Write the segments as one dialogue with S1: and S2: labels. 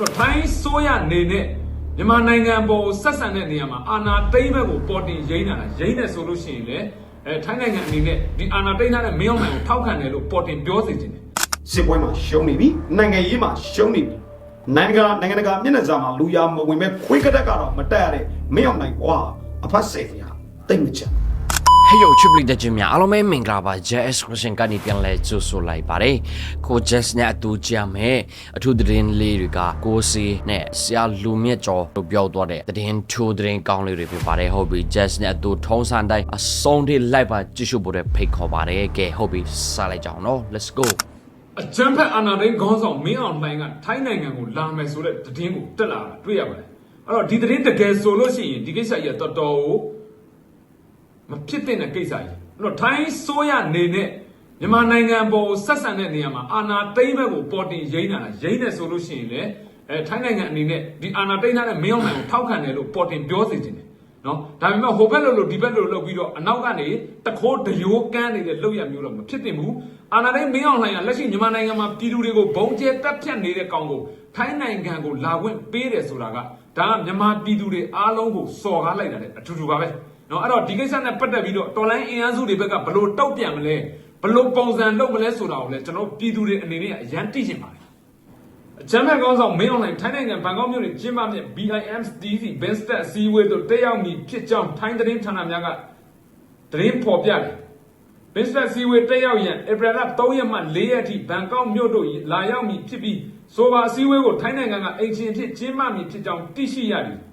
S1: တော့ထိုင်းဆိုးရနေနဲ့မြန်မာနိုင်ငံပေါ်ကိုဆက်ဆံတဲ့နေရာမှာအာဏာသိမ်းဘက်ကိုပေါ်တင်ရိမ့်တာလားရိမ့်တယ်ဆိုလို့ရှိရင်လေအဲထိုင်းနိုင်ငံအနေနဲ့ဒီအာဏာသိမ်းထားတဲ့မင်းအောင်လှိုင်ကိုထောက်ခံတယ်လို့ပေါ်တင်ပြောစေချင်တယ်
S2: စစ်ပွဲမှာရှုံးနေပြီနိုင်ငံရေးမှာရှုံးနေပြီနိုင်ငံကနိုင်ငံတကာမျက်နှာစာမှာလူရမဝင်မဲ့ခွေးကတက်ကတော့မတက်ရတဲ့မင်းအောင်နိုင်ကွာအဖတ်စေဖျားတိတ်မချင်
S3: ဟေးယိုချစ်ပလီတဲ့ဂျင်များအားလုံးပဲမင်္ဂလာပါ JS Christian ကနေပြန်လဲကြိုဆိုလိုက်ပါတယ်ကို Jess နဲ့အတူကြမယ်အထူးသတင်းလေးတွေကကိုစီနဲ့ဆရာလူမြင့်ကျော်တို့ပြောသွားတဲ့သတင်းထူသတင်းကောင်းလေးတွေဖြစ်ပါတယ်ဟုတ်ပြီ Jess နဲ့အတူထုံးစံတိုင်းအဆုံးထိလိုက်ပါကြည့်ရှုဖို့တဲ့ဖိတ်ခေါ်ပါတယ်ကဲဟုတ်ပြီစားလိုက်ကြအောင်နော် let's go
S1: အကြမ်းဖက်အာဏာသိမ်းခေါင်းဆောင်မင်းအောင်လှိုင်ကထိုင်းနိုင်ငံကိုလာမယ်ဆိုတဲ့သတင်းကိုတက်လာတာတွေ့ရပါတယ်အဲ့တော့ဒီသတင်းတကယ်ဆိုလို့ရှိရင်ဒီကိစ္စကြီးကတော်တော်ကို မဖြစ်တဲ့ကိစ္စကြီးအဲ့တော့ထိုင်းဆိုးရနေနဲ့မြန်မာနိုင်ငံပေါ်ကိုဆက်ဆံတဲ့နေရာမှာအာဏာသိမ်းဘက်ကိုပေါ်တင်ရိမ့်တာလားရိမ့်တယ်ဆိုလို့ရှိရင်လေအဲထိုင်းနိုင်ငံအနေနဲ့ဒီအာဏာသိမ်းထားတဲ့မင်းအောင်လှိုင်ကိုထောက်ခံတယ်လို့ပေါ်တင်ပြောစေချင်တယ်နော်ဒါပေမဲ့ဟိုဘက်လို့လို့ဒီဘက်လို့လို့ပြီးတော့အနောက်ကနေတခိုးတရိုးကန်းနေတဲ့လောက်ရမျိုးတော့မဖြစ်သင့်ဘူးအာဏာသိမ်းမင်းအောင်လှိုင်ကလက်ရှိမြန်မာနိုင်ငံမှာပြည်သူတွေကိုဘုံကျဲတက်ဖြတ်နေတဲ့ကောင်ကိုထိုင်းနိုင်ငံကိုလာခွင့်ပေးတယ်ဆိုတာကဒါကမြန်မာပြည်သူတွေအားလုံးကိုစော်ကားလိုက်တာလေအထူတူပါပဲ နော်အဲ့တော့ဒီကိစ္စနဲ့ပတ်သက်ပြီးတော့တော်လိုင်းအင်အားစုတွေဘက်ကဘလို့တောက်ပြန်မလဲဘလို့ပုံစံလုပ်မလဲဆိုတာကိုလည်းကျွန်တော်ပြည်သူတွေအနေနဲ့အရန်သိချင်ပါတယ်အချမ်းမဲ့ကောင်းဆောင်မင်းအွန်လိုင်းထိုင်းနိုင်ငံဘန်ကောက်မြို့နယ်ကျင်းပမြင့် BIMSTC Benstat စီဝေးတို့တက်ရောက်မည်ဖြစ်ကြောင်းထိုင်းသတင်းဌာနများကသတင်းဖော်ပြတယ်။ Benstat စီဝေးတက်ရောက်ရန်ဧပြီလ3ရက်မှ4ရက်ထိဘန်ကောက်မြို့တို့လာရောက်မည်ဖြစ်ပြီးဆိုပါစီဝေးကိုထိုင်းနိုင်ငံကအင်ချင်းဖြစ်ကျင်းပမည်ဖြစ်ကြောင်းသိရှိရသည်။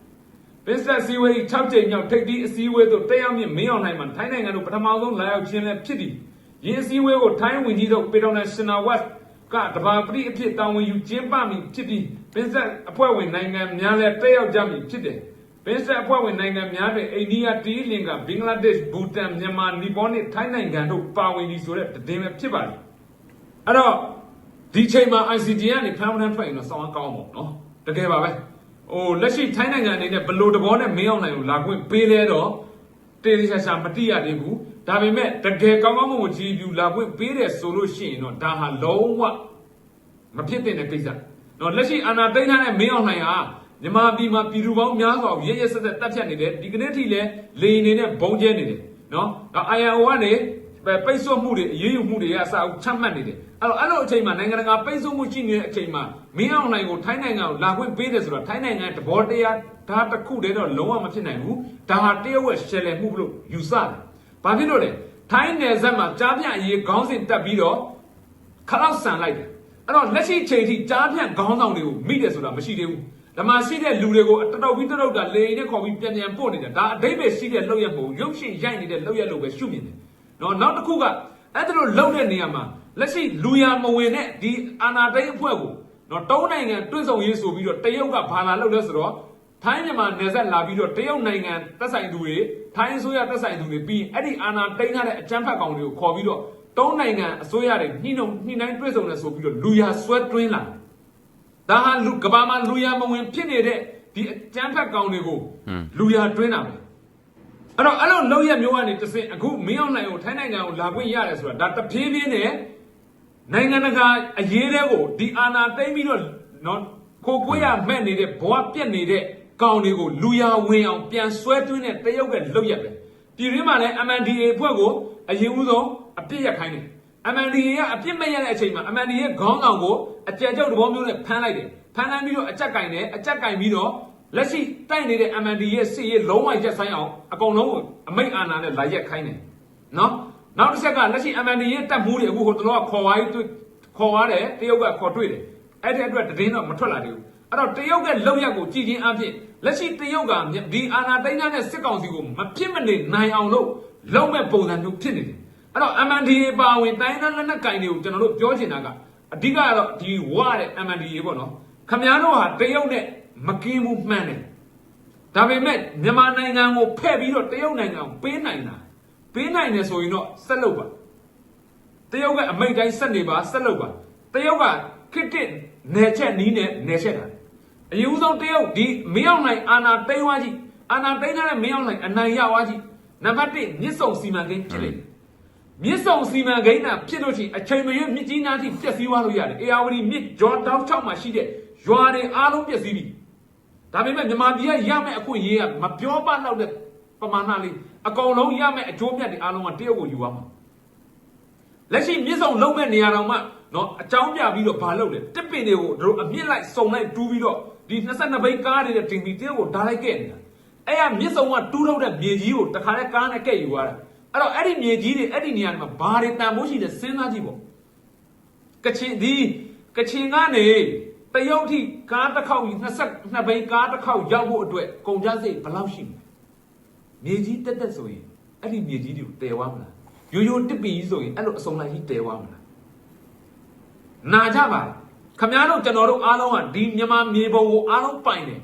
S1: Benstat စီဝေး6ကြိမ်မြောက်ထိပ်သီးအစည်းအဝေးသို့တက်ရောက်မည့်မင်းအွန်လိုင်းမှာထိုင်းနိုင်ငံတို့ပထမဆုံးလာရောက်ခြင်းလည်းဖြစ်သည်။ယင်းအစည်းအဝေးကိုထိုင်းဝန်ကြီးချုပ်ပေတော်နယ်ရှင်နာဝတ်ကတဘာပတိအဖြစ်တာဝန်ယူကျင်းပမည်ဖြစ်ပြီးပင်းဆက်အဖွဲ့ဝင်နိုင်ငံများလည်းတက်ရောက်ကြမည်ဖြစ်တယ်။ပင်းဆက်အဖွဲ့ဝင်နိုင်ငံများတွင်အိန္ဒိယ၊တီလင်္ကာ၊ဘင်္ဂလားဒေ့ရှ်၊ဘူတန်၊မြန်မာ၊နီပေါနှင့်ထိုင်းနိုင်ငံတို့ပါဝင်ပြီဆိုတဲ့သတင်းပဲဖြစ်ပါတယ်။အဲ့တော့ဒီချိန်မှာ ICT ကနေဖမ်းဖမ်းထွက်ရင်တော့စောင်းကောင်းပါတော့နော်။တကယ်ပါပဲ။ ဟိုလက်ရှိထိုင်းနိုင်ငံအနေနဲ့ဘလို့တဘောနဲ့မင်းအောင်နိုင်ကိုလာခွင့်ပေးလဲတော့တေးသေးချာချာမတိရသေးဘူးဒါပေမဲ့တကယ်ကောင်းကောင်းမွန်မွန်ကြည်ပြူလာခွင့်ပေးတယ်ဆိုလို့ရှိရင်တော့ဒါဟာလုံးဝမဖြစ်သင့်တဲ့ကိစ္စတော့လက်ရှိအာဏာသိမ်းထားတဲ့မင်းအောင်လှိုင်ဟာမြန်မာပြည်မှာပြည်သူပေါင်းများစွာကိုရရဆက်ဆက်တပ်ဖြတ်နေတယ်ဒီကနေ့ထိလည်းလေရင်နေနဲ့ဘုံကျဲနေတယ်နော်ဒါ INO ကနေ ပိတ်ဆို့မှုတွေအရေးယူမှုတွေကအစအချမှတ်နေတယ်အဲ့တော့အဲ့လိုအချိန်မှာနိုင်ငံတကာပိတ်ဆို့မှုရှိနေတဲ့အချိန်မှာမင်းအောင်လှိုင်ကိုထိုင်းနိုင်ငံကိုလာခွင့်ပေးတယ်ဆိုတော့ထိုင်းနိုင်ငံတဘောတရားဒါတစ်ခုတည်းတော့လုံးဝမဖြစ်နိုင်ဘူးဒါဟာတရုတ်ရဲ့ရှယ်လယ်မှုလို့ယူဆတယ်ဘာဖြစ်လို့လဲထိုင်းနယ်စပ်မှာကြားပြအရေးခေါင်းစဉ်တက်ပြီးတော့ခလောက်ဆန်လိုက်တယ်အဲ့တော့လက်ရှိချိန်ထိကြားပြခေါင်းဆောင်တွေကိုမိတယ်ဆိုတာမရှိသေးဘူးဓမ္မရှိတဲ့လူတွေကိုတတုတ်ပြီးတတုတ်တာလေရင်နဲ့ခေါ်ပြီးပြန်ပြန်ပို့နေတာဒါအတိတ်ပဲရှိတဲ့လောက်ရမဟုတ်ရုပ်ရှင်ရိုက်နေတဲ့လောက်ရလို့ပဲရှုမြင်တယ် နော်နောက်တစ်ခုကအဲ့ဒါလိုလောက်တဲ့နေရာမှာလက်ရှိလူရမဝင်တဲ့ဒီအာနာတိတ်အဖွဲ့ကိုနော်တုံးနိုင်ငံတွန့်ဆောင်ရေးဆိုပြီးတော့တရုတ်ကဘာလာလုပ်လဲဆိုတော့ထိုင်းမြန်မာနယ်စပ်လာပြီးတော့တရုတ်နိုင်ငံတက်ဆိုင်သူတွေထိုင်းအစိုးရတက်ဆိုင်သူတွေပြီးအဲ့ဒီအာဏာသိမ်းထားတဲ့အကြမ်းဖက်ကောင်တွေကိုခေါ်ပြီးတော့တုံးနိုင်ငံအစိုးရတွေနှိနှုံနှိနှိုင်းတွဲဆုံနေဆိုပြီးတော့လူရဆွဲတွင်းလာဒါဟာလူကဘာမှာလူရမဝင်ဖြစ်နေတဲ့ဒီအကြမ်းဖက်ကောင်တွေကိုလူရတွင်းတာပဲ အဲ့တော့အဲ့လိုလောက်ရမျိုးကနေတစ်စင်အခုမင်းအောင်နိုင်ကိုထိုင်းနိုင်ငံကိုလာခွင့်ရတယ်ဆိုတာဒါတဖြည်းဖြည်းနဲ့နိုင်ငံတကာအရေးတွေကိုဒီအာဏာသိမ်းပြီးတော့နော်ခိုကိုရမဲ့နေတဲ့ဘဝပြက်နေတဲ့ကောင်တွေကိုလူရဝင်အောင်ပြန်ဆွဲတွင်းတဲ့တရုတ်ကလောက်ရပဲပြည်ရင်းမှာလည်း MNDA အဖွဲ့ကိုအရင်ဦးဆုံးအပြစ်ရခိုင်းတယ် MNDA ကအပြစ်မဲ့ရတဲ့အချိန်မှာ MNDA ခေါင်းဆောင်ကိုအကြံကြောက်တဘောမျိုးနဲ့ဖမ်းလိုက်တယ်ဖမ်းလိုက်ပြီးတော့အကြက်ကင်တယ်အကြက်ကင်ပြီးတော့ လက်ရှိတိုက်နေတဲ့ MNDA ရဲ့စစ်ရေးလုံးဝရက်ဆိုင်အောင်အကုန်လုံးကိုအမိတ်အာဏာနဲ့လာရက်ခိုင်းတယ်နော်နောက်တစ်ချက်ကလက်ရှိ MNDA ရဲ့တပ်မှုတွေအခုဟိုတော့ခေါ်သွားပြီးတွေ့ခေါ်သွားတယ်တရုတ်ကခေါ်တွေ့တယ်အဲ့ဒီအတွက်တည်င်းတော့မထွက်လာသေးဘူးအဲ့တော့တရုတ်ကလောက်ရက်ကိုကြည်ချင်းအဖြစ်လက်ရှိတရုတ်ကဒီအာဏာသိမ်းတဲ့စစ်ကောင်စီကိုမဖြစ်မနေနိုင်အောင်လို့လုံးမဲ့ပုံစံမျိုးဖြစ်နေတယ်အဲ့တော့ MNDA ပါဝင်တိုင်းသားလက်နက်ကင်တွေကိုကျွန်တော်တို့ပြောချင်တာကအဓိကကတော့ဒီဝါတဲ့ MNDA ပေါ့နော်ခမည်းတော်ဟာတရုတ်နဲ့ မကင်းဘူးမှန်တယ်ဒါပေမဲ့မြန်မာနိုင်ငံကိုဖဲ့ပြီးတော့တရုတ်နိုင်ငံကိုပေးနိုင်တာပေးနိုင်တယ်ဆိုရင်တော့ဆက်လုပ်ပါတရုတ်ကအမိတ်တိုင်းဆက်နေပါဆက်လုပ်ပါတရုတ်ကခစ်တစ်နယ်ချက်နီးနဲ့နယ်ချက်တာအယူဆုံးတရုတ်ဒီမင်းအောင်နိုင်အာနာသိမ်းသွားကြည့်အာနာသိမ်းထားတဲ့မင်းအောင်နိုင်အနိုင်ရသွားကြည့်နံပါတ်1မြစ်စုံစီမံကိန်းဖြစ်လိမ့်မယ်မြစ်စုံစီမံကိန်းတာဖြစ်လို့ရှိရင်အချိန်မရွေးမြစ်ကြီးနားထိပျက်စီးသွားလို့ရတယ်အေယာဝတီမြစ်ဂျော်တောက်ချောက်မှာရှိတဲ့ရွာတွေအားလုံးပျက်စီးပြီ ဒါပေမဲ့မြန်မာပြည်ကရမယ့်အခွင့်အရေးကမပြောပတော့တဲ့ပမာဏလေးအကောင်လုံးရမယ့်အကျိုးမြတ်တွေအားလုံးကတရုတ်ကိုယူရမှာလက်ရှိမြစ်ဆောင်လုံးမဲ့နေရာတော်မှနော်အကြောင်းပြပြီးတော့ဘာလုပ်လဲတစ်ပင်တွေကိုတို့အမြင့်လိုက်စုံလိုက်တူးပြီးတော့ဒီ22ဘိတ်ကားတွေနဲ့တင်ပြီးတရုတ်ကိုဓာတ်လိုက်ခဲ့နေတာအဲ့ရမြစ်ဆောင်ကတူးထုတ်တဲ့မြေကြီးကိုတခါလဲကားနဲ့ကဲ့ယူသွားတာအဲ့တော့အဲ့ဒီမြေကြီးတွေအဲ့ဒီနေရာတွေမှာဘာတွေတန်ဖိုးရှိလဲစဉ်းစားကြည့်ပေါ့ကချင်ဒီကချင်ကနေ တရုတ်ထိကားတစ်ခေါက်ကြီး22ဘိန်းကားတစ်ခေါက်ရောက်ဖို့အတွက်ကုန်ကြစိတ်ဘယ်လောက်ရှိမလဲမြေကြီးတက်တက်ဆိုရင်အဲ့ဒီမြေကြီးတွေကိုတည်သွားမလားရိုးရိုးတစ်ပီကြီးဆိုရင်အဲ့လိုအစုံလိုက်ကြီးတည်သွားမလားနာကြပါခမများတို့ကျွန်တော်တို့အားလုံးကဒီမြန်မာမြေပုံကိုအားလုံးပိုင်တယ်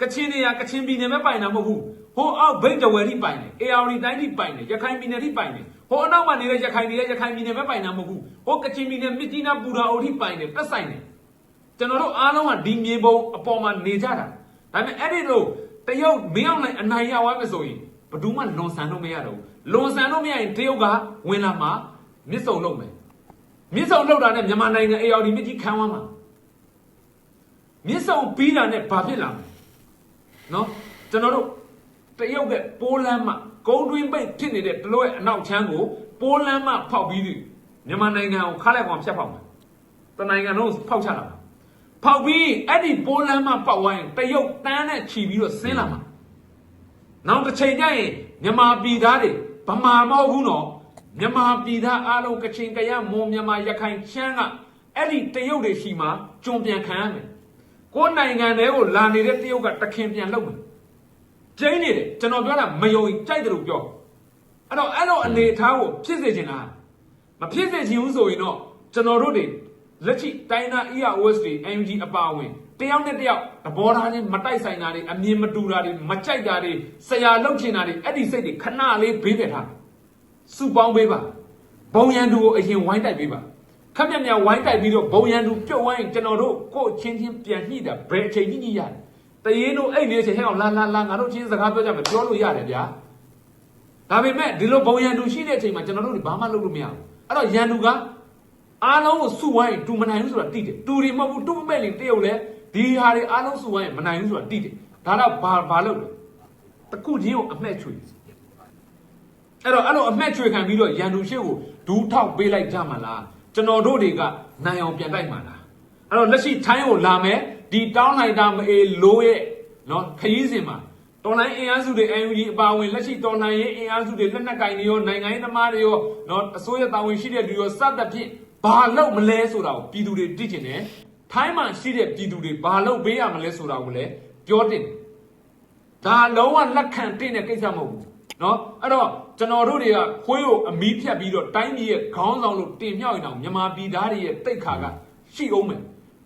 S1: ကချင်နေရကချင်ပြည်နယ်ပဲပိုင်တာမဟုတ်ဘူးဟိုအောက်ဘိတ်တဝယ်ထိပိုင်တယ် AR တိုင်းထိပိုင်တယ်ရခိုင်ပြည်နယ်ထိပိုင်တယ်ဟိုအနောက်မှာနေတဲ့ရခိုင်ပြည်နယ်ရခိုင်ပြည်နယ်ပဲပိုင်တာမဟုတ်ဘူးဟိုကချင်ပြည်နယ်မြစ်ကြီးနားပူတာအိုထိပိုင်တယ်ပတ်ဆိုင်တယ် ကျွန်တော်တို့အားလုံးကဒီမြေပုံအပေါ်မှာနေကြတာဒါပေမဲ့အဲ့ဒီလိုတရုတ်မင်းအောင်လိုက်အနိုင်ရသွားမယ်ဆိုရင်ဘယ်သူမှလွန်ဆန်လို့မရတော့ဘူးလွန်ဆန်လို့မရရင်တရုတ်ကဝင်လာမှာမြစ်စုံလုံးမယ်မြစ်စုံလောက်တာနဲ့မြန်မာနိုင်ငံ AR မြစ်ကြီးခံသွားမှာမြစ်စုံပြီးတာနဲ့ဘာဖြစ်လာမလဲနော်ကျွန်တော်တို့တရုတ်ကပိုးလမ်းမကုန်းတွင်းပိတ်ဖြစ်နေတဲ့တလို့ရဲ့အနောက်ချမ်းကိုပိုးလမ်းမဖောက်ပြီးပြီမြန်မာနိုင်ငံကိုခါလိုက်ကောင်ဖြတ်ဖောက်မယ်တနိုင်ငံလုံးဖောက်ချလာမှာ ဖောက်ပြီးအဲ့ဒီပိုးလမ်းမပောက်ဝိုင်းတရုတ်တန်းနဲ့ခြီပြီးတော့ဆင်းလာမှာနောက်တစ်ချိန်ကျရင်မြန်မာပြည်သားတွေဗမာမဟုတ်ဘူးနော်မြန်မာပြည်သားအားလုံးကချင်ကရမွန်မြန်မာရခိုင်ချမ်းကအဲ့ဒီတရုတ်တွေရှိမှကြုံပြန်ခံရမယ်ကိုယ်နိုင်ငံတွေကိုလာနေတဲ့တရုတ်ကတခင်ပြန်လုပ်မယ်ကျင်းနေတယ်ကျွန်တော်ပြောတာမယုံရင်ကြိုက်တယ်လို့ပြောအဲ့တော့အဲ့လိုအနေအထားကိုဖြစ်စေချင်လားမဖြစ်စေချင်ဘူးဆိုရင်တော့ကျွန်တော်တို့တွေ လက်ရှိတိုင်းနာ EROS တွေ MG အပါအဝင်တယောက်နဲ့တယောက်သဘောထားချင်းမတိုက်ဆိုင်တာတွေအမြင်မတူတာတွေမကြိုက်တာတွေဆရာလောက်ချင်တာတွေအဲ့ဒီစိတ်တွေခဏလေးဘေးပြထားစုပေါင်းပေးပါဘုံရန်သူကိုအရင်ဝိုင်းတိုက်ပေးပါခက်မြက်မြက်ဝိုင်းတိုက်ပြီးတော့ဘုံရန်သူပြုတ်ဝိုင်းကျွန်တော်တို့ကိုယ့်ချင်းချင်းပြန်ညှိတာဘယ်အချိန်ညှိညှိရတယ်တရေတို့အဲ့နေချိန်ဟဲ့အောင်လာလာလာငါတို့ချင်းစကားပြောကြမယ်ပြောလို့ရတယ်ဗျာဒါပေမဲ့ဒီလိုဘုံရန်သူရှိတဲ့အချိန်မှာကျွန်တော်တို့ဘာမှလုပ်လို့မရဘူးအဲ့တော့ရန်သူက အားလုံးကိုစုဝိုင်းတူမနိုင်ဘူးဆိုတာတိတယ်တူတွေမဟုတ်ဘူးတူမဲ့လင်တရုတ်လဲဒီဟာတွေအားလုံးစုဝိုင်းမနိုင်ဘူးဆိုတာတိတယ်ဒါတော့ဘာဘာလုပ်လဲတခုချင်းကိုအမှဲ့ချွေအဲ့တော့အဲ့လိုအမှဲ့ချွေခံပြီးတော့ရန်သူရှေ့ကိုဒူးထောက်ပေးလိုက်ကြမှာလားကျွန်တော်တို့တွေကနိုင်အောင်ပြန်တိုက်မှာလားအဲ့တော့လက်ရှိထိုင်းကိုလာမယ်ဒီတောင်းလိုက်တာမအေးလိုရဲ့နော်ခရီးစဉ်မှာတော်လိုင်းအင်အားစုတွေ UNG အပါဝင်လက်ရှိတော်လိုင်းရေးအင်အားစုတွေလက်နက်ကင်တွေရောနိုင်ငံရေးသမားတွေရောနော်အစိုးရတာဝန်ရှိတဲ့လူရောစသဖြင့် ဘာလုပ်မလဲဆိုတာကိုပြည်သူတွေသိချင်တယ်ထိုင်းမှာရှိတဲ့ပြည်သူတွေဘာလုပ်ပေးရမလဲဆိုတာကိုလည်းပြောတင်တယ် ဒါလုံးဝလက်ခံတင်တဲ့ကိစ္စမဟုတ်ဘူးเนาะအဲ့တော့ကျွန်တော်တို့တွေကခွေးကိုအမီးဖြတ်ပြီးတော့တိုင်းပြည်ရဲ့ခေါင်းဆောင်လို့တင်မြှောက်ရင်တော့မြန်မာပြည်သားတွေရဲ့တိတ်ခါကရှိအောင်မယ်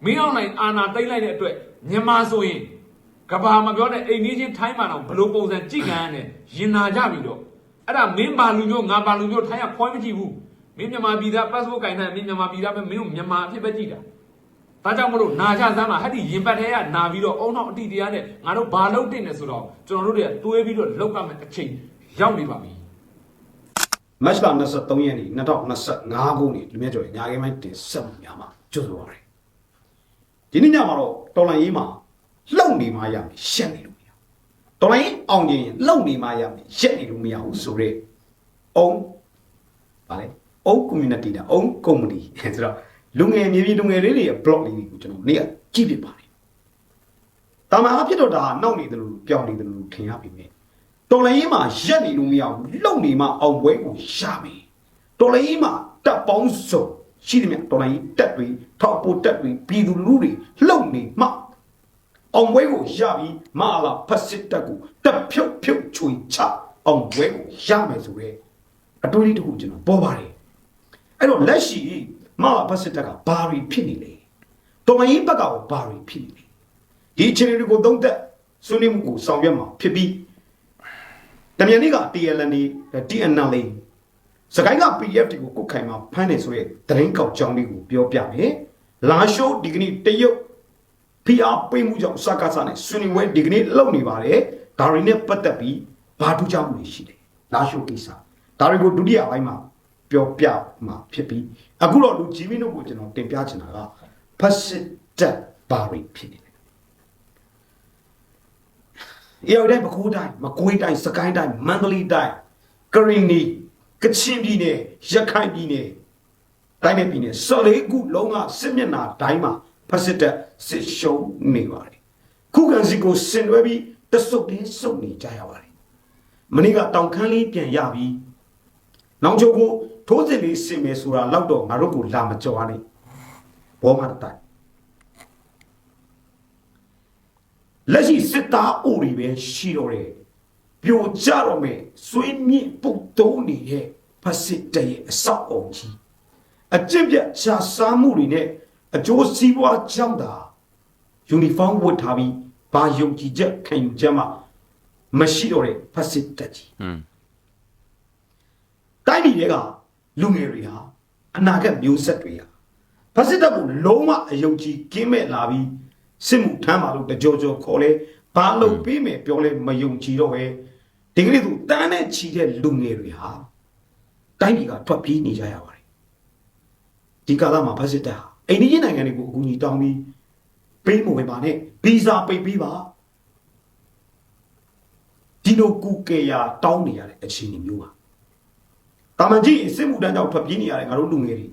S1: မင်းအောင်နိုင်အာနာတိတ်လိုက်တဲ့အတွက်မြန်မာဆိုရင်ကဘာမပြောတဲ့အိမ်ကြီးချင်းထိုင်းမှာတော့ဘလို့ပုံစံကြည့်ခံရတယ်ရင်နာကြပြီတော့အဲ့ဒါမင်းပါလူမျိုးငါပါလူမျိုးထိုင်းကခွဲမကြည့်ဘူး မင်းမြန်မာပြည်သား passport ကင်ထားမင်းမြန်မာပြည်သားပဲမင်းတို့မြန်မာအဖြစ်ပဲကြည့်တာဒါကြောင့်မလို့နာကြစမ်းမှာဟဲ့ဒီရင်ပတ်ထဲကနာပြီးတော့အုံနောက်အတိတရားနဲ့ငါတို့ဘာလုပ်တင်နေဆိုတော့ကျွန်တော်တို့တွေကတွေးပြီးတော့လောက်ကမဲ့အချိန်ရောက်နေပါပြီ
S2: မတ်လ23ရက်နေ့2025ခုနှစ်လူမြတ်ကျော်ရဲ့ညာခင်းပိုင်းတင်ဆက်မှုများမှာကြိုဆိုပါရစေဒီနေ့ညမှာတော့တော်လိုင်းရေးမှာလှုပ်နေမှရမယ်ရှက်နေလို့မရဘူးတော်လိုင်းရေးအောင်ခြင်းရင်လှုပ်နေမှရမယ်ရက်နေလို့မရဘူးဆိုတော့အုံဗာလေ အုံ community တာအုံ community ဆိုတော့လူငယ်မြေပြည်လူငယ်လေးတွေရဲ့ blog လေးတွေကိုကျွန်တော်နေ့ကကြည့်ပြပါတယ်တာမန်အဖြစ်တော့ဒါနောက်နေတယ်လို့ပြောင်းနေတယ်လို့ထင်ရပြီမဲ့တော်လိုင်းရေးမှာရက်နေလို့မရဘူးလှုပ်နေမှအောင်ပွဲကိုရမယ်တော်လိုင်းရေးမှာတပ်ပေါင်းစုံရှိတယ်မြတ်တော်လိုင်းရေးတက်တွေထောက်ပို့တက်တွေပြည်သူလူတွေလှုပ်နေမှအောင်ပွဲကိုရပြီးမအလာဖက်စစ်တက်ကိုတက်ဖြုတ်ဖြုတ်ချွေချအောင်ပွဲကိုရမယ်ဆိုရဲအတွေးလေးတစ်ခုကျွန်တော်ပေါ်ပါတယ် အဲ့တော့လက်ရှိမအလာဖက်စစ်တက်ကဘာတွေဖြစ်နေလဲတော်မရင်ဘက်ကဘာတွေဖြစ်နေလဲဒီအခြေအနေတွေကိုသုံးသက်ဆွေးနွေးမှုကိုဆောင်ရွက်မှာဖြစ်ပြီးတမြန်နေ့က TLN နေ TNL လေးစကိုင်းက PDF တွေကိုကုတ်ခိုင်မှာဖမ်းနေဆိုရဲတရင်ကောက်ကြောင်းလေးကိုပြောပြမယ်လာရှိုးဒီကနေ့တရုတ်ဖိအားပေးမှုကြောင့်စကားစားနဲ့ဆွေးနွေးပွဲဒီကနေ့လုပ်နေပါတယ်ဒါတွေနဲ့ပတ်သက်ပြီးဘာထူးခြားမှုတွေရှိတယ်လာရှိုးကိစ္စဒါတွေကိုဒုတိယပိုင်းမှာ ပြောပြမှာဖြစ်ပြီးအခုတော့လူကြီးမင်းတို့ကိုကျွန်တော်တင်ပြချင်တာကဖက်စစ်တက်ဘာတွေဖြစ်နေလဲအေရတိုင်းပဲခူးတိုင်းမကွေးတိုင်းစကိုင်းတိုင်းမန္တလေးတိုင်းကရင်နီကချင်ပြည်နယ်ရခိုင်ပြည်နယ်တိုင်းနဲ့ပြည်နယ်စော်လေးခုလုံးကစစ်မျက်နှာတိုင်းမှာဖက်စစ်တပ်စစ်ရှုံးနေပါတယ်ခုခံစီကိုဆင်နွှဲပြီးတဆုပ်လေးစုပ်နေကြရပါတယ်မနေ့ကတောင်ခမ်းလေးပြန်ရပြီးနောင်ချိုကို ထိုးစစ်လေးဆင်မယ်ဆိုတာတော့တော့ငါတို့ကိုလာမကြော်ရနဲ့ဘောမတိုင်လက်ရှိစစ်သားအိုတွေပဲရှိတော့တယ်ပြိုကျတော့မယ်ဆွေးမြင့်ပုတ်တုံးနေတဲ့ဖက်စစ်တပ်ရဲ့အဆောက်အုံကြီးအကျင့်ပြတ်ရှာစားမှုတွေနဲ့အကျိုးစီးပွားကြောင့်တာယူနီဖောင်းဝတ်ထားပြီးဘာယုံကြည်ချက်ခံယူချက်မှမရှိတော့တဲ့ဖက်စစ်တပ်ကြီး
S3: อืม
S2: တိုင်းပြည်တွေက လူငယ်တွေဟာအနာဂတ်မျိုးဆက်တွေဟာဖက်စစ်တပ်ကိုလုံးဝအယုံကြည်ကင်းမဲ့လာပြီးစစ်မှုထမ်းပါလို့တကြောကြောခေါ်လဲဘာလို့ပြီးမယ်ပြောလဲမယုံကြည်တော့ပဲဒီကနေ့သူတန်းနဲ့ချီတဲ့လူငယ်တွေဟာတိုင်းပြည်ကထွက်ပြေးနေကြရပါတယ်ဒီကာလမှာဖက်စစ်တပ်ဟာအိန္ဒိယနိုင်ငံတွေကိုအကူအညီတောင်းပြီးပေးမဝင်ပါနဲ့ဗီဇာပိတ်ပေးပါဒီလိုကူကယ်ရာတောင်းနေရတဲ့အခြေအနေမျိုးပါ တာမန်ကြီးစစ်မှုတန်းကြောင့်ထွက်ပြေးနေရတယ်ငါတို့လူငယ်တွေ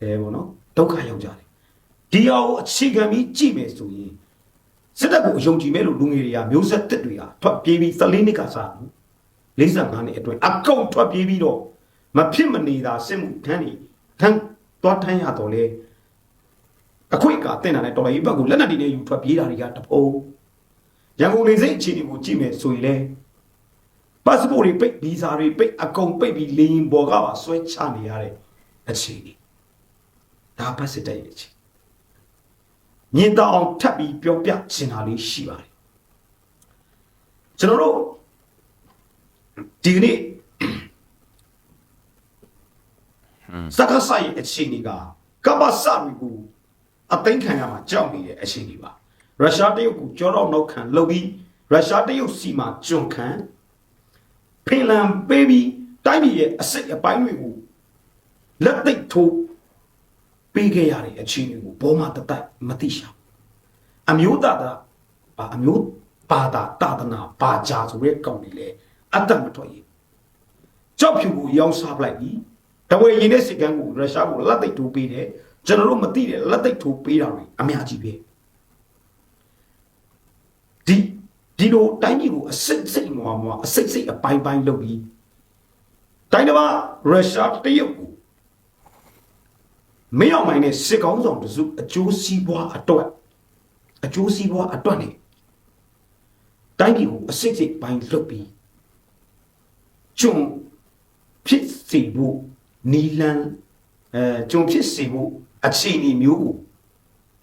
S2: အဲပေါ့နော်ဒုက္ခရောက်ကြတယ်ဒီဟာကိုအခြေခံပြီးကြည့်မယ်ဆိုရင်စစ်တပ်ကိုအယုံကြည်မဲ့လို့လူငယ်တွေကမျိုးဆက်တစ်တွေကထွက်ပြေးပြီး14နှစ်ကစားဘူး45နှစ်အတွင်းအကုန်ထွက်ပြေးပြီးတော့မဖြစ်မနေတာစစ်မှုထမ်းနေထမ်းသွားထမ်းရတော့လေအခွင့်ကတင်တာနဲ့တော်လိုင်းဘက်ကိုလက်နက်တွေနဲ့ယူထွက်ပြေးတာတွေကတပုံရန်ကုန်လေစိတ်အခြေအနေကိုကြည့်မယ်ဆိုရင်လေ ပတ်စပို့တွေပိတ်ဗီဇာတွေပိတ်အကုန်ပိတ်ပြီးလေရင်ပေါ်ကပါဆွဲချနေရတဲ့အခြေအနေဒါပတ်စစ်တဲ့ရဲ့အခြေမြင်တော့အောင်ထပ်ပြီးပြောပြချင်တာလေးရှိပါတယ်ကျွန်တော်တို့ဒီကနေ့စကားဆိုင်အခြေအနေကကပ္ပစတွေကိုအသိမ်းခံရမှာကြောက်နေတဲ့အခြေအနေပါရုရှားတရုတ်ကိုကြောတော့နောက်ခံလုပ်ပြီးရုရှားတရုတ်စီမှာကျွံခံ ဖင်လန်ပေးပြီးတိုင်းပြည်ရဲ့အစိတ်အပိုင်းတွေကိုလက်သိပ်ထိုးပေးခဲ့ရတဲ့အခြေအနေကိုဘောမတတိုက်မသိရှာအမျိုးသားတာပါအမျိုးပါတာတာသနာပါကြဆိုတဲ့ကောင်းနေလေအတ္တမထွက်ရင်ကြောက်ဖြူကိုရောင်းစားပလိုက်ပြီးတဝဲရင်တဲ့စစ်ကမ်းကိုရုရှားကိုလက်သိပ်ထိုးပေးတယ်ကျွန်တော်တို့မသိတယ်လက်သိပ်ထိုးပေးတာတွေအများကြီးပဲဒီ ဒီလိုတိုင်းပြည်ကိုအစိတ်စိတ်မွာမွာအစိတ်စိတ်အပိုင်းပိုင်းလုပ်ပြီးတိုင်းတစ်ပါးရုရှားတရုတ်ကိုမင်းအောင်မိုင်းနဲ့စစ်ကောင်းဆောင်တစုအကျိုးစီးပွားအတွက်အကျိုးစီးပွားအတွက်နေတိုင်းပြည်ကိုအစိတ်စိတ်ပိုင်းလုပ်ပြီးကျုံဖြစ်စီဖို့နီလန်အဲကျုံဖြစ်စီဖို့အခြေအနေမျိုးကို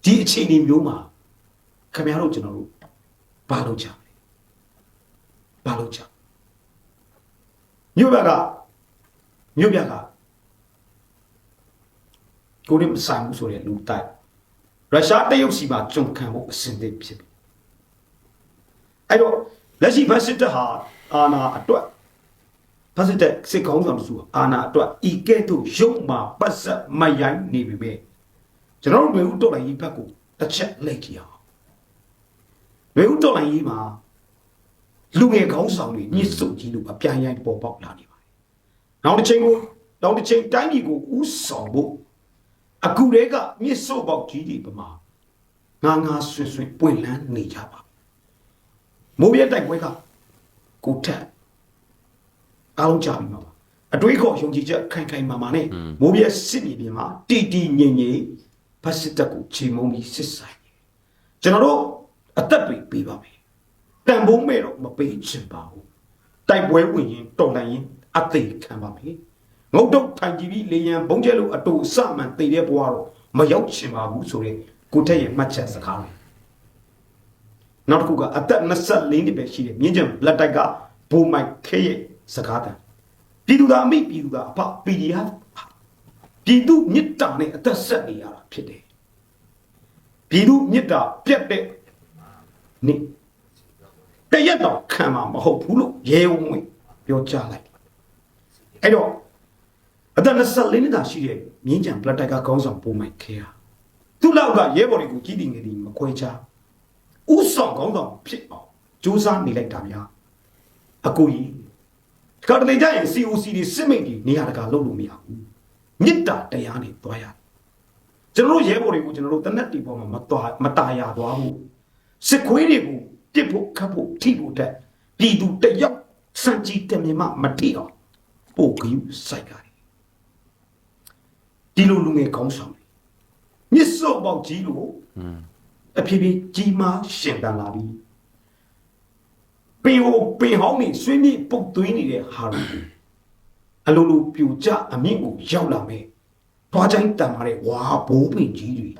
S2: ဒီအခြေအနေမျိုးမှာခင်ဗျားတို့ကျွန်တော်တို့ဘာလုပ်ကြမလဲ ဘာလို့ကြောက်မြို့ဘက်ကမြို့ပြကကိုရင်းမဆိုင်ဘူးဆိုတဲ့လူတိုက်ရုရှားတရုတ်စီမှာကြုံခံဖို့အစဉ်သင့်ဖြစ်ပြီအဲ့တော့လက်ရှိဘတ်စစ်တပ်ဟာအာနာအတွက်ဘတ်စစ်တပ်စစ်ကောင်းဆောင်စုအာနာအတွက်ဤကဲ့သို့ရုပ်မှာပတ်ဆက်မရိုင်းနေပြီပဲကျွန်တော်တို့မျိုးတော်လိုက်ရေးဘက်ကိုတစ်ချက်လိုက်ကြည့်အောင်မျိုးတော်လိုက်ရေးမှာ လူငယ်ခေါင်းဆောင်တွေညှစ်စုပ်ကြီးလို့အပြိုင်ရိုင်းပေါ်ပေါက်လာနေပါတယ်။နောက်တစ်ချိန်ကိုနောက်တစ်ချိန်တိုင်းပြည်ကိုဥဆောင်ဖို့အခုတည်းကညှစ်စုပ်ပေါက်ကြီးတွေပမာငါငါဆွဆွပွင့်လန်းနေကြပါမိုးပြတိုက်ပွဲကကိုထက်အားလုံးကြပြီမှာပါအတွေးခေါ်ယုံကြည်ချက်ခိုင်ခိုင်မာမာနဲ့မိုးပြစစ်မြေပြင်မှာတီတီငြိမ်ငြိမ်ဖတ်စစ်တပ်ကိုချိန်မုံပြီးစစ်ဆိုင်နေကျွန်တော်တို့အသက်တွေပေးပါမယ် တန်ဖိုးမဲ့တော့မပေးချင်ပါဘူးတိုက်ပွဲဝင်ရင်တော်လှန်ရင်အသေးခံပါမယ်ငုတ်တုတ်ထိုင်ကြည့်ပြီးလေရန်ဘုံကျဲလို့အတူအစမှန်တည်တဲ့ဘဝတော့မရောက်ချင်ပါဘူးဆိုရင်ကိုထက်ရဲ့မှတ်ချက်စကားပဲနောက်တစ်ခုကအသက်24နှစ်ပဲရှိတယ်မြင်းကျန်လက်တိုက်ကဘိုးမိုက်ခဲရဲ့စကားတန်ပြည်သူသားအမိပြည်သူသားအဖ PDF ပြည်သူမြစ်တာနဲ့အသက်ဆက်နေရတာဖြစ်တယ်ပြည်သူမြစ်တာပြတ်တဲ့နေ့ တရက်တော့ခံမှာမဟုတ်ဘူးလို့ရဲဝံ့ဝင်ပြောကြားလိုက်အဲ့တော့အသက်24နှစ်သာရှိတဲ့မြင်းကြံပလက်တိုက်ကခေါင်းဆောင်ပုံမိုက်ခဲဟာသူ့လောက်ကရဲဘော်တွေကိုကြီးတည်ငယ်တည်မခွဲခြားဥဆောင်ခေါင်းဆောင်ဖြစ်အောင် စူးစမ်းနေလိုက်တာများအကိုကြီးဒီကတလေကြရင် COC တွေစစ်မိတ်တွေနေရာတကာလုပ်လို့မရဘူးမေတ္တာတရားနဲ့တွားရတယ်ကျွန်တော်တို့ရဲဘော်တွေကိုကျွန်တော်တို့တနက်တီပေါ်မှာမတွားမตายရသွားဘူးစစ်ခွေးတွေကို ပြစ်ဖို့ခတ်ဖို့ထိဖို့တက်ပြည်သူတယောက်စံကြီးတမြင်မှမထိအောင်ပို့ကြီးစိုက်ကြတယ်ဒီလိုလူငယ်ကောင်းဆောင်တွေမြစ်စော့ပေါက်ကြီးလို့အဖြစ်ဖြစ်ကြီးမားရှင်တန်လာပြီပင်ဟိုပင်ဟောင်းနေဆွေးမြေ့ပုတ်သွင်းနေတဲ့ဟာရီအလိုလိုပြူကြအမြင့်ကိုရောက်လာမယ်တွားချိုင်းတန်လာတဲ့ဝါဘိုးပင်ကြီးတွေ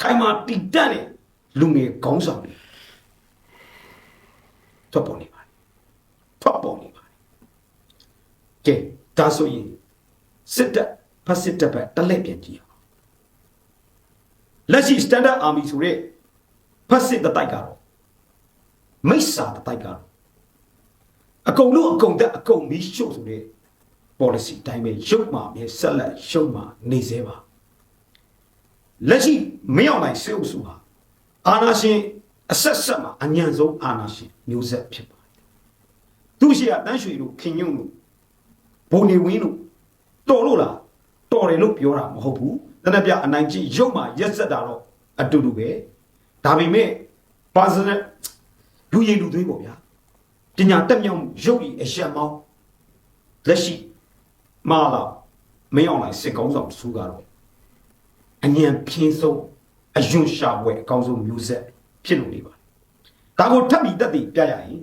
S2: ခိုင်မာတိတက်တဲ့လူငယ်ကောင်းဆောင်တွေ ထွက်ပေါ်နေပါထွက်ပေါ်နေပါကဲဒါဆိုရင်စစ်တပ်ဖက်စစ်တပ်ပဲတလက်ပြန်ကြည့်အောင်လက်ရှိ standard army ဆိုတဲ့ဖတ်စစ်တတိုက်ကတော့မိစ္ဆာတတိုက်ကတော့အကုန်လုံးအကုန်တက်အကုန်မီးရှို့ဆိုတဲ့ policy တိုင်းပဲရုပ်မှမြေဆက်လက်ရုပ်မှနေစေပါလက်ရှိမင်းအောင်နိုင်စေအုပ်စုဟာအာနာရှင် အဆက်ဆက်မှာအညံဆုံးအာနာရှင်မျိုးဆက်ဖြစ်ပါတယ်သူရှိကတန်းရွှေတို့ခင်ညုံတို့ဘုံနေဝင်းတို့တော်လို့လားတော်တယ်လို့ပြောတာမဟုတ်ဘူးတနက်ပြအနိုင်ကြီးရုပ်မှရက်ဆက်တာတော့အတူတူပဲဒါပေမဲ့ပါစနဲ့လူရည်လူသွေးပေါ့ဗျာပညာတက်မြောက်မှုရုပ်ရည်အရက်မောင်းလက်ရှိမာလာမင်းအောင်လိုက်စစ်ကောင်းဆောင်စုကတော့အញ្ញံပြင်းဆုံးအယွန်ရှာပွဲအကောင်းဆုံးမျိုးဆက် ဖြစ်လို့နေပါဒါကိုထပ်ပြီးတက်တည်ပြရရင်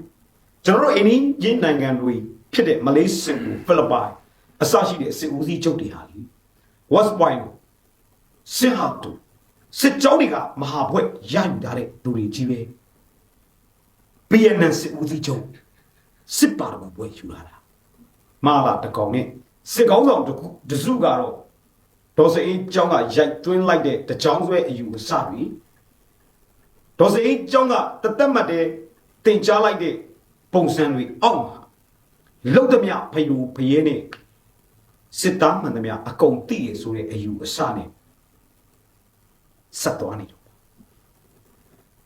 S2: ကျွန်တော်တို့အိန္ဒိယနိုင်ငံတွေဖြစ်တဲ့မလေးစင်ကိုဖိလစ်ပိုင်အစရှိတဲ့စစ်ဦးစီးချုပ်တွေဟာလေ West Point စစ်ဟာတူစစ်ကြောင်းတွေကမဟာဘွဲ့ရယူထားတဲ့လူတွေကြီးပဲ PNN စစ်ဦးစီးချုပ်စစ်ပါတော်ဘွဲ့ယူလာတာမာလာတကောင်နဲ့စစ်ကောင်းဆောင်တစ်ခုတစုကတော့ဒေါ်စအေးကျောင်းကရိုက်သွင်းလိုက်တဲ့တကြောင်ဆွဲအယူအဆတွေ ဒေါ်စအေးကျောင်းကတသက်မှတ်တဲ့တင်ကြားလိုက်တဲ့ပုံစံတွေအောက်မှာလုတ်သမျှဖယူဖရဲနဲ့စစ်သားမှန်သမျှအကုန်တည်ရဆိုတဲ့အယူအဆနဲ့ဆက်သွားနေတော့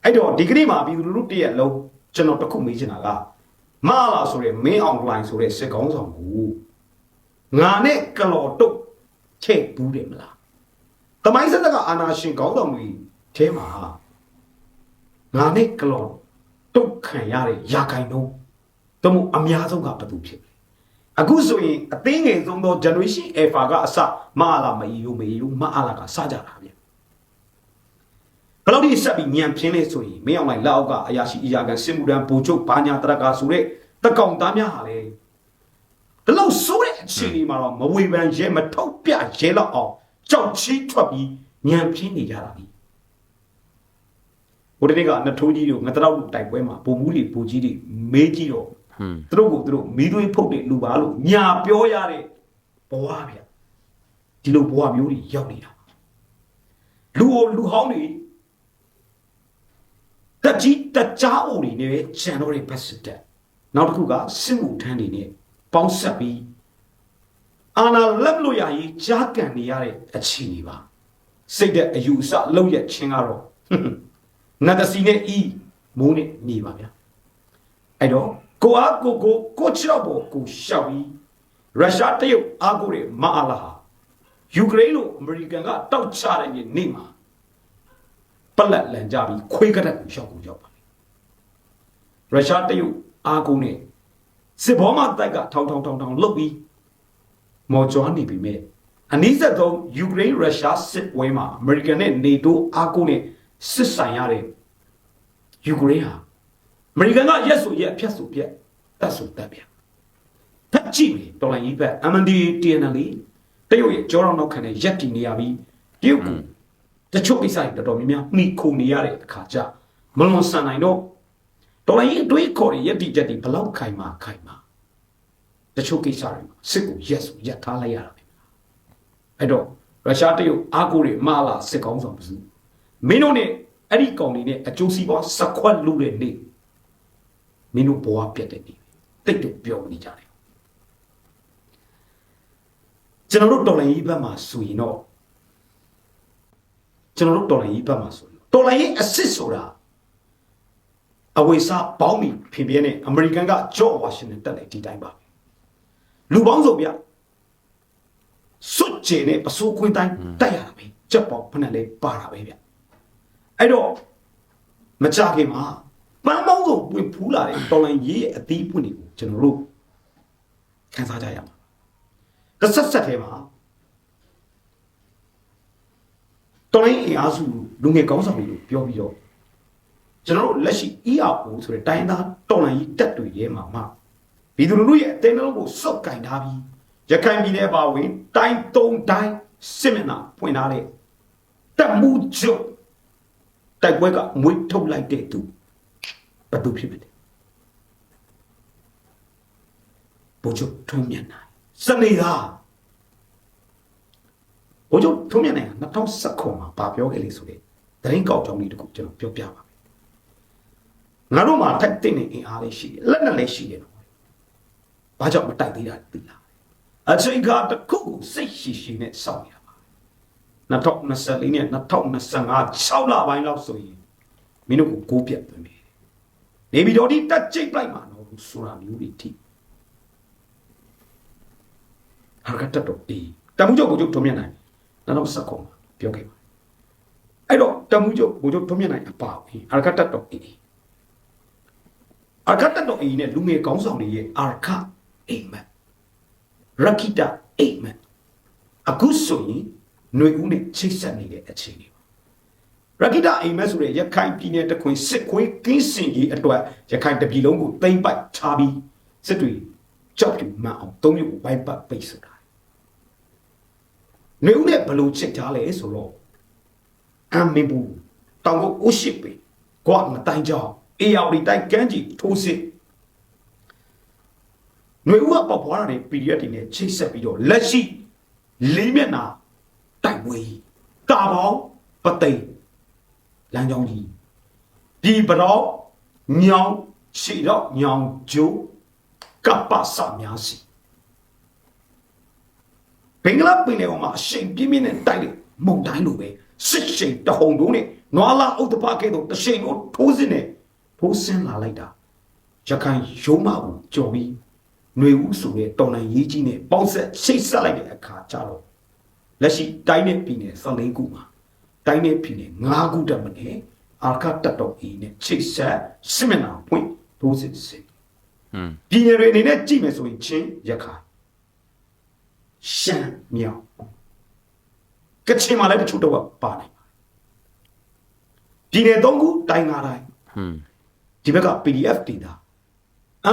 S2: အဲ့တော့ဒီကနေ့မှာပြည်သူလူထုတရက်လုံးကျွန်တော်တခုမေးချင်တာကမလာဆိုရဲမင်းအောင်လိုင်းဆိုတဲ့စစ်ကောင်းဆောင်ကိုငါနဲ့ကလော်တုတ်ချက်ဘူးတယ်မလားတမိုင်းစက်ကအာနာရှင်ကောင်းဆောင်တွေအဲမှာ ငါနဲ့ကလော်တုတ်ခံရတဲ့ရာခိုင်နှုန်းတမို့အများဆုံးကဘယ်သူဖြစ်လဲအခုဆိုရင်အသိငယ်ဆုံးသော generation alpha ကအစမအားလာမအီယိုမအီယိုမအားလာကစကြတာဗျဘယ်လောက်ဒီဆက်ပြီးညံပြင်းလဲဆိုရင်မင်းအောင်လိုက်လက်အောက်ကအရာရှိအရာခံစစ်မှုတန်းဘူချုပ်ဘာညာတရကာဆိုတဲ့တကောင်သားများဟာလေဒီလောက်ဆိုးတဲ့အခြေအနေမှာတော့မဝေဖန်ရဲမထုတ်ပြရဲတော့အောင်ကြောက်ချီးထွက်ပြီးညံပြင်းနေကြတာဒီ ဘုရားတွေကနှစ်ထိုးကြီးတို့ငတရောက်တိုက်ပွဲမှာပုံမှုတွေပူကြီးတွေမေးကြည့်တော့
S3: ဟွန်း
S2: သူတို့ကိုသူတို့မီးသွေးဖုတ်တဲ့လူပါလို့ညာပြောရတဲ့ဘဝဗျဒီလိုဘဝမျိုးတွေရောက်နေတာလူကိုလူဟောင်းတွေတက်ကြီးတက်ကြားအိုတွေနဲ့ဂျန်တော်တွေဖက်စစ်တက်နောက်တစ်ခုကစစ်မှုထမ်းတွေနဲ့ပေါင်းဆက်ပြီးအာနာလက်လို့ရရေးကြားကန်နေရတဲ့အခြေအနေပါစိတ်တဲ့အယူအဆလောက်ရချင်းကတော့ နတ်တစီနဲ့ဤမိုးနဲ့နေပါဗျာအဲ့တော့ကိုအားကိုကိုကိုချော့ဖို့ကိုရှောက်ပြီးရုရှားတရုတ်အားကိုတွေမအားလာဟာယူကရိန်းလိုအမေရိကန်ကတောက်ချတဲ့နေ့မှာပလက်လန်ကြပြီးခွေးကတဲ့ကိုရောက်ကိုရောက်ပါလေရုရှားတရုတ်အာကုန်းနဲ့စစ်ဘောမတက်ကထောင်ထောင်ထောင်ထောင်လုတ်ပြီးမော်ကျွမ်းနေပြီမဲ့အနည်းဆက်ဆုံးယူကရိန်းရုရှားစစ်ပွဲမှာအမေရိကန်နဲ့နေတိုးအာကုန်းနဲ့စစ်ဆိုင်ရတဲ့ ယူကရိန်းဟာအမေရိကန်ကရက်ဆိုရက်ဖြတ်ဆိုဖြတ်တက်ဆိုတက်ပြန်ထက်ကြည့်ပြီတော်လိုင်းကြီးဘက် MND TNL တရုတ်ရဲ့ကြောတော်နောက်ခံနဲ့ရက်တည်နေရပြီးတရုတ်ကတချို့ကိစ္စတွေတော်တော်များများနှိခုနေရတဲ့အခါကျမလွန်ဆန်နိုင်တော့တော်လိုင်းအတွေးခေါ်ရရည်တည်ချက်တွေဘလောက်ခိုင်မာခိုင်မာတချို့ကိစ္စတွေမှာစစ်ကိုရက်ဆိုရက်ထားလိုက်ရတာပဲအဲ့တော့ရုရှားတရုတ်အားကိုးတွေမလာစစ်ကောင်းဆောင်ပစုမင်းတို့နဲ့ အဲ့ဒီကောင်တွေနဲ့အကျိုးစီးပွားစခွက်လူတဲ့နေ့မင်းတို့ဘဝပြတ်တဲ့နေ့တိတ်တော့ပြောနေကြတယ်ကျွန်တော်တို့တော်လိုင်းကြီးဘက်မှာဆိုရင်တော့ကျွန်တော်တို့တော်လိုင်းရေးဘက်မှာဆိုရင်တော်လိုင်းရေးအစ်စ်ဆိုတာအဝေစားပေါင်းပြီးဖင်ပြဲနဲ့အမေရိကန်ကဂျော့ဝါရှင်တန်တက်လိုက်ဒီတိုင်းပါပဲလူပေါင်းစုံဗျစွတ်ကျင်နဲ့ပစိုးခွင်းတိုင်းတက်ရတာပဲချက်ပေါက်ဖက်နဲ့လေးပါတာပဲဗျ အဲ့တော့မကြခင်မှာပန်းပေါင်းစုံပွင့်ဖူးလာတဲ့တော်လိုင်းရေးရဲ့အသီးပွင့်တွေကိုကျွန်တော်တို့ခန်းစားကြရမှာတစ်ဆက်ဆက်ထဲမှာတော်လိုင်းအင်အားစုလူငယ်ကောင်းဆောင်တွေလို့ပြောပြီးတော့ကျွန်တော်တို့လက်ရှိ ERO ဆိုတဲ့တိုင်းသားတော်လိုင်းရေးတက်တွေရဲမှာမှဘီသူလူလူရဲ့အတင်းလုံးကိုစုပ်ကင်ထားပြီးရခိုင်ပြည်နယ်ပါဝင်တိုင်းသုံးတိုင်းစစ်မျက်နှာဖွင့်ထားတဲ့တက်မှုချုပ် တိုက်ပွဲကမွေးထုတ်လိုက်တဲ့သူဘယ်သူဖြစ်ဖြစ်လဲဘိုးချုပ်ထုံးမြန်နိုင်စနေသားဘိုးချုပ်ထုံးမြန်နိုင်က2019မှာဗာပြောခဲ့လေဆိုတဲ့သတင်းကောက်ကြောင်းလေးတခုကျွန်တော်ပြောပြပါမယ်ငါတို့မှာထိုက်တဲ့အင်အားလေးရှိတယ်လက်နဲ့လည်းရှိတယ်တော့ဘာကြောင့်မတိုက်သေးတာသိလားအချိန်ကတခုကိုစိတ်ရှိရှိနဲ့စောင့်ရပါ 2024နဲ့2025 6လပိုင်းလောက်ဆိုရင်မင်းတို့ကိုကိုးပြတ်သွင်းမယ်နေပြည်တော်ဒီတက်ကြိတ်လိုက်မှာတော့ဆိုတာမျိုးတွေထိဟာကတတော့အေးတမှုချုပ်ကိုချုပ်ထုံးမြတ်နိုင်2019မှာပြောခဲ့ပါအဲ့တော့တမှုချုပ်ကိုချုပ်ထုံးမြတ်နိုင်အပါဝင်အာကတတော့အေးအာကတတော့အေးနဲ့လူငယ်ကောင်းဆောင်တွေရဲ့အာခအိမ်မက်ရခိတအိမ်မက်အခုဆိုရင် ຫນွေဦးနဲ့ချိတ်ဆက်နေတဲ့အခြေအနေရခိတအိမ်မက်ဆိုတဲ့ရခိုင်ပြည်နယ်တခွင်စစ်ခွေးကင်းစင်ရေးအတွက်ရခိုင်တပြည်လုံးကိုသိမ့်ပိုက်ထားပြီးစစ်တွေကြောက်ပြီးမှန်အောင်သုံးမျိုးကိုဝိုင်းပတ်ပိတ်ဆိုတာနေဦးနဲ့ဘလို့ချစ်ထားလဲဆိုတော့အမင်းဘူးတောင်ကုတ်ရှိပေကွာမတိုင်ကြောင်အေယော်ဒီတိုင်ကန်းကြီးထိုးစစ်နေဦးကပေါက်ဖွားတာတွေ PDF တွေနဲ့ချိတ်ဆက်ပြီးတော့လက်ရှိလေးမျက်နှာ တိုက်ပွဲကြီးတာပေါင်းပသိမ်လမ်းကြောင်းကြီးဒီဘတော့ညောင်ရှီတော့ညောင်ကျိုးကပ္ပစများစီဘင်္ဂလားပင်လယ်ပေါ်မှာအရှိန်ပြင်းပြင်းနဲ့တိုက်တဲ့မုန်တိုင်းလိုပဲစစ်ရှိန်တဟုန်တုံးနဲ့နွားလာဥဒ္ဒပကဲ့သို့တရှိန်ကိုထိုးစစ်နဲ့ထိုးဆင်းလာလိုက်တာရခိုင်ရုံးမကိုကြော်ပြီးຫນွေဦးဆိုတဲ့တော်လန်ရေးကြီးနဲ့ပေါင်းဆက်ရှိတ်ဆက်လိုက်တဲ့အခါကျတော့ လက်ရှိတိုင်းနဲ့ပြည်နယ်14ခုမှာတိုင်းနဲ့ပြည်နယ်9ခုတက်မနေအာခတ်တက်တော်အီနဲ့ချိတ်ဆက်စမနာပွင့်ဒိုးစစ်စစ်
S3: ဟွန်း
S2: ပြည်နယ်တွေအနေနဲ့ကြည့်မယ်ဆိုရင်ချင်းရခိုင်ရှမ်းမြောက်ကချင်မှာလည်းတချို့တော့ပါနေပြည်နယ်3ခုတိုင်း9တိုင်း
S3: ဟွန်း
S2: ဒီဘက်က PDF ဒေတာ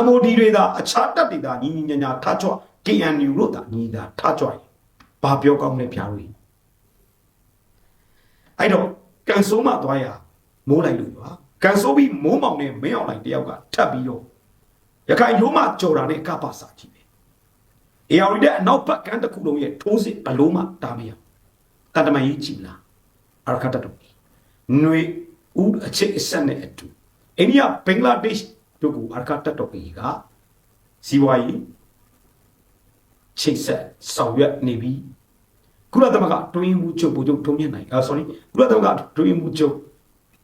S2: MOD တွေဒါအခြားတပ်တွေဒါညီညီညာညာထားကြွ KNU တို့ဒါညီဒါထားကြွရင် ဘာပြောကောင်းလဲဖြားလို့အဲ့တော့ကန်ဆိုးမှသွားရမိုးလိုက်လို့ပါကန်ဆိုးပြီးမိုးမောင်နဲ့မင်းအောင်လိုက်တယောက်ကထပ်ပြီးတော့ရခိုင်ရိုးမှကြော်တာနဲ့ကပ္ပစာကြည့်ပဲအေယော်ရီတဲ့အနောက်ဘက်ကန်းတစ်ခုလုံးရဲ့ထိုးစစ်ဘလို့မှတားမရတန်တမန်ကြီးကြည်လားအရခတ်တော်ຫນွေဦးအချစ်အဆက်နဲ့အတူအိန္ဒိယဘင်္ဂလားဒေ့ရှ်တို့ကိုအရခတ်တော်ကြီးကစီဝါရေးချိတ်ဆက်ဆောင်ရွက်နေပြီး ကုလသမဂ္ဂတွင်းမှုချုပ်ဘူချုပ်ထုံမြင့်နိုင်အာ sorry ကုလသမဂ္ဂတွင်းမှုချုပ်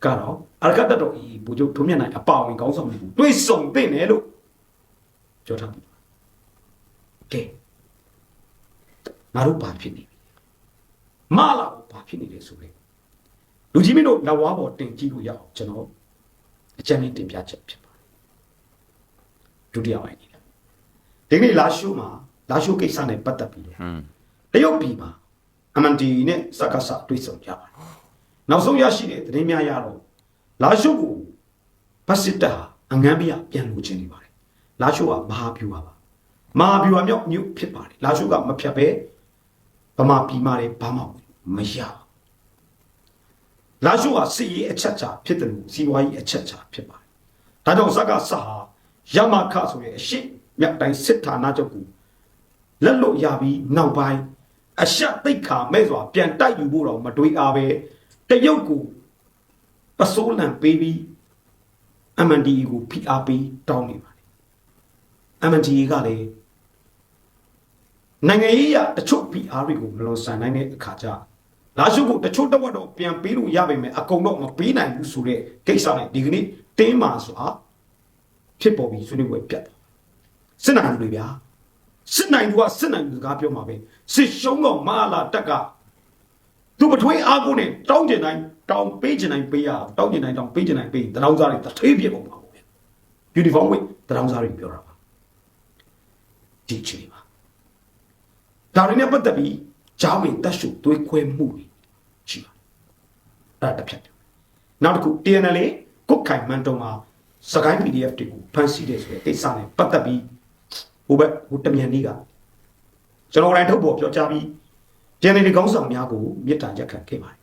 S2: ကတော့အရကတတော်ဤဘူချုပ်ထုံမြင့်နိုင်အပါဝင်ကောင်းဆောင်မှုတွေးဆောင်သင့်တယ်လို့ပြောထားပြီကဲငါတို့ဘာဖြစ်နေမလာဘာဖြစ်နေလဲဆိုရင်လူကြီးမင်းတို့လက်ဝါးပေါ်တင်ကြည့်လို့ရအောင်ကျွန်တော်အကြံဉာဏ်တင်ပြချက်ဖြစ်ပါတယ်ဒုတိယပိုင်းဒီနေ့လာရှုမှာလာရှုကိစ္စနဲ့ပတ်သက်ပြီးတော့တရုတ်ပြည်မှာ အမန်တီနဲ့စက္ကစတွေ့ဆုံကြပါတယ်နောက်ဆုံးရရှိတဲ့သတင်းများရတော့လာရှုကိုဘတ်စစ်တာအငန်းပြပြန်လို့ခြင်းနေပါတယ်လာရှုကမဟာဗျူဟာပါမဟာဗျူဟာမြောက်မြို့ဖြစ်ပါတယ်လာရှုကမဖြတ်ပဲဗမာပြည်မှာလည်းဘာမှမရဘူးလာရှုကစစ်ရေးအချက်ချာဖြစ်တယ်လို့စီဝါရေးအချက်ချာဖြစ်ပါတယ်ဒါကြောင့်စက္ကစဟာရမခဆိုတဲ့အရှိမြတ်တိုင်းစစ်ဌာနချုပ်ကိုလက်လွတ်ရပြီးနောက်ပိုင်း အရှက်သိတ်ခါမဲ့စွာပြန်တိုက်ယူဖို့တော့မတွေးအားပဲတရုတ်ကိုပစိုးလံပေးပြီး MND ကိုဖိအားပေးတောင်းနေပါတယ် MND ကလည်းနိုင်ငံရေးအရတချို့ဖိအားတွေကိုမလွန်ဆန်နိုင်တဲ့အခါကျလာရှုကိုတချို့တဝက်တော့ပြန်ပေးလို့ရပါမယ်အကုန်တော့မပေးနိုင်ဘူးဆိုတဲ့ကိစ္စနဲ့ဒီကနေ့တင်းမာစွာဖြစ်ပေါ်ပြီးဆွေးနွေးပွဲပြတ်တယ်စစ်နိုင်လူတွေဗျာ စစ်နိုင်သူကစစ်နိုင်သူစကားပြောမှာပဲစစ်ရှုံးတော့မဟာလာတက်ကသူပထွေးအားကိုနဲ့တောင်းကျင်တိုင်းတောင်းပေးကျင်တိုင်းပေးရအောင်တောင်းကျင်တိုင်းတောင်းပေးကျင်တိုင်းပေးရင်တရောင်းစားတွေတထေးပြစ်ပုံပါပေါ့ဗျာ uniform ဝိတရောင်းစားတွေပြောတာပါဒီအချိန်ပါဒါရင်းနဲ့ပတ်သက်ပြီးဂျာဝင်တက်ရှုသွေးခွဲမှုတွေရှိပါအဲ့ဒါတစ်ဖြတ်တယ်နောက်တစ်ခု TNL ကုတ်ခိုင်မန်တုံမှာစကိုင်း PDF တွေကိုဖန်ဆီးတယ်ဆိုတဲ့ကိစ္စနဲ့ပတ်သက်ပြီး ဟိုဘက်ဟိုတမြန်လေးကကျွန်တော်တိုင်းထုတ်ပေါ်ပြောကြားပြီး TNL ကောင်းဆောင်များကိုမြစ်တာရက်ခံခဲ့ပါတယ်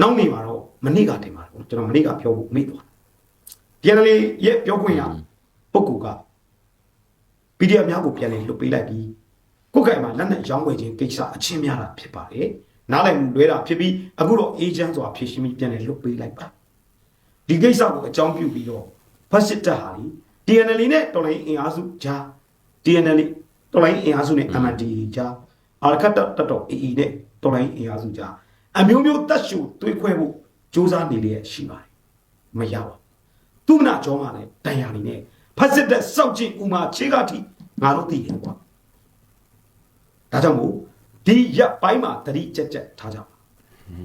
S2: နောက်နေ့မှာတော့မနေ့ကတင်ပါတယ်ကျွန်တော်မနေ့ကပြောဖို့မေ့သွားတယ် TNL ရဲ့ပြောခွင့်ရပုဂ္ဂိုလ်က PDF များကိုပြန်လည်လွတ်ပေးလိုက်ပြီးကိုယ်ခိုင်မှာလက်နက်ရောင်းဝယ်ခြင်းကိစ္စအချင်းများတာဖြစ်ပါတယ်။နားလည်မှုလွဲတာဖြစ်ပြီးအခုတော့အေဂျင့်စွာဖြည့်ရှင်းပြီးပြန်လည်လွတ်ပေးလိုက်ပါ။ဒီကိစ္စကိုအကြောင်းပြုပြီးတော့ဖက်စစ်တပ်ဟာဒီ TNL နဲ့တော်လိုင်းအင်အားစုဂျာ TNL တော်လိုင်းအင်အားစုနဲ့ MNDAA ဂျာအာရခတ်တပ်တော် AA နဲ့တော်လိုင်းအင်အားစုဂျာအမျိုးမျိုးတက်ရှူတွေးခွဲဖို့စ조사နေလျက်ရှိပါတယ်။မရပါဘူး။သူမနာကြောမှာလည်းတန်ရာနေနဲ့ဖက်စစ်တဲ့စောက်ကျင်ဥမာခြေကထိငါတို့သိတယ်ကွာဒါကြောင့်မို့ဒီရက်ပိုင်းမှာတတိကြက်ကြက်ထားကြပါ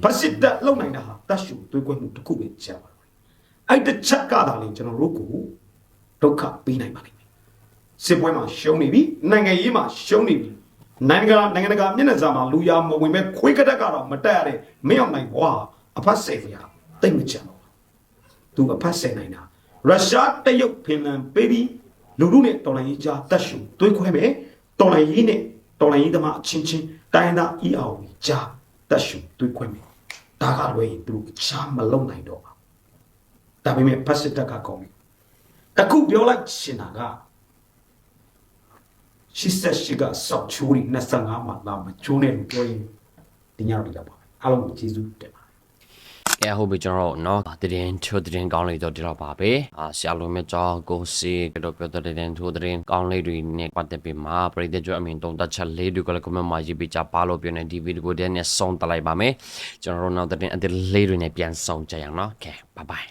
S2: ဖက်စစ်တဲ့လုံနိုင်တာဟာတတ်ရှူတွေးကွက်မှုတစ်ခုပဲရှားပါအဲ့တစ်ချက်ကသာလေကျွန်တော်တို့ကို ဒုက္ခပေးနိုင်ပါလိမ့်မယ်စစ်ပွဲမှာရှုံးနေပြီနိုင်ငံရေးမှာရှုံးနေပြီနိုင်ငံကနိုင်ငံတကာမျက်နှာစာမှာလူရမဝင်မဲ့ခွေးကတက်ကတော့မတက်ရတဲ့မင်းအောင်နိုင်ဘွာအဖတ်စေဖရာတိတ်မချမ်းပါဘူးသူအဖတ်ဆယ်နိုင်တာရုရှားတရုတ်ဖင်လန်ပေးပြီးလူလူနဲ့တော်လိုင်းရေးကြားတက်ရှူသွေးခွဲမယ်တော်လိုင်းရေးနဲ့တော်လိုင်းရေးသမားအချင်းချင်းတိုင်းသားအီအောင်ကြားတက်ရှူသွေးခွဲမယ်ဒါကလွယ်ရင်သူတို့ချားမလုံနိုင်တော့ပါဒါပေမဲ့ဖတ်စစ်တက်ကကောင်းပြီ တခုပြောလိုက်ရှင်တာကရှိစက်ရှိကစောက်ချိုးရီ25မှာလာမချိုးနဲ့လို့ပြောရင်ဒီညတော့ဒီတော့ပါအားလုံးကိုကျေးဇူးတင်ပါ
S3: ကဲဟုတ်ပြီကျွန်တော်တို့เนาะတရင်ချိုတရင်ကောင်းလေးတော့ဒီတော့ပါပဲအာဆရာလုံးမြတ်ကျော်ကိုစီကတော့ပြောတဲ့တရင်ချိုတရင်ကောင်းလေးတွေနဲ့ပတ်သက်ပြီးမှာပရိသတ်ကျွအမင်တုံတက်ချက်လေးတွေကလည်း comment မှာရေးပေးကြပါလို့ပြောနေဒီဗီဒီယိုကိုတည်းနဲ့ဆုံးတက်လိုက်ပါမယ်ကျွန်တော်တို့နောက်တရင်အသစ်လေးတွေနဲ့ပြန်ဆောင်ကြရအောင်เนาะကဲ bye bye